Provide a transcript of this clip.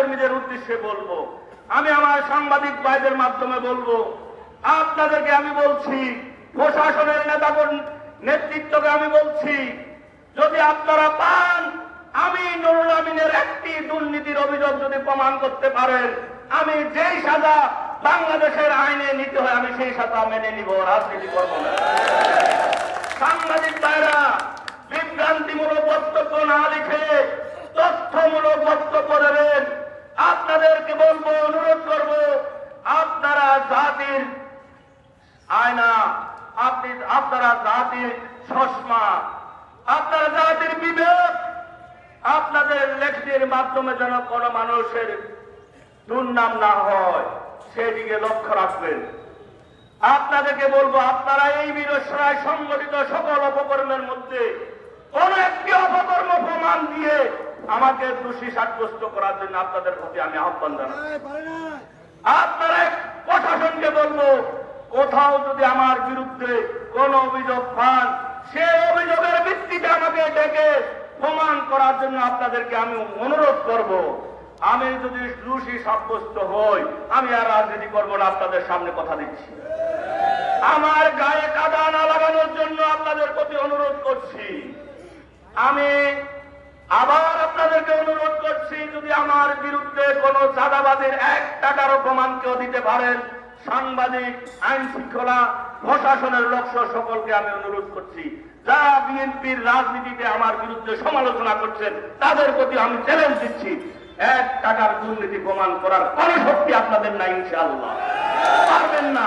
কর্মীদের উদ্দেশ্যে বলব, আমি আমার সাংবাদিক ভাইদের মাধ্যমে বলব, আপনাদেরকে আমি বলছি, প্রশাসনের নেতাগণ নেতৃত্বকে আমি বলছি, যদি আপনারা পান, আমি নুরুল আমিনের একটি দুর্নীতির অভিযোগ যদি প্রমাণ করতে পারেন, আমি যেই সাজা বাংলাদেশের আইনে নিতে হয়, আমি সেই সাজা মেনে নিব, রাজনীতি করব না। সাংবাদিক ভাইরা, বিভ্রান্তিমূলক বক্তব্য না লিখে আপনাদেরকে বলব, অনুরোধ করব, আপনারা জাতির আয়না, আপনি আপনারা জাতির চশমা, আপনারা জাতির বিবেক, আপনাদের লেখনির মাধ্যমে যেন কোনো মানুষের দুর্নাম না হয়, সেদিকে লক্ষ্য রাখবেন। আপনাদেরকে বলব, আপনারা এই বিরসরায় সংগঠিত সকল অপকর্মের মধ্যে কোন একটি অপকর্ম প্রমাণ দিয়ে আমাকে দোষী সাব্যস্ত করার জন্য আপনাদের প্রতি আমি আহ্বান জানাই। আপনারা প্রশাসনকে বলব কোথাও যদি আমার বিরুদ্ধে কোন অভিযোগ পান সেই অভিযোগের ভিত্তিতে আমাকে ডেকে প্রমাণ করার জন্য আপনাদেরকে আমি অনুরোধ করব। আমি যদি দোষী সাব্যস্ত হই আমি আর রাজনীতি করব না আপনাদের সামনে কথা দিচ্ছি। আমার গায়ে কাদা না লাগানোর জন্য আপনাদের প্রতি অনুরোধ করছি। আমি আবার আপনাদেরকে অনুরোধ করছি, যদি আমার বিরুদ্ধে কোন চাঁদাবাদের এক টাকারও প্রমাণ কেউ দিতে পারেন, সাংবাদিক আইন শৃঙ্খলা প্রশাসনের লক্ষ্য সকলকে আমি অনুরোধ করছি যারা বিএনপির রাজনীতিতে আমার বিরুদ্ধে সমালোচনা করছেন, তাদের প্রতি আমি চ্যালেঞ্জ দিচ্ছি। এক টাকার দুর্নীতি প্রমাণ করার কোন শক্তি আপনাদের নাই, ইনশাআল্লাহ। পারবেন না।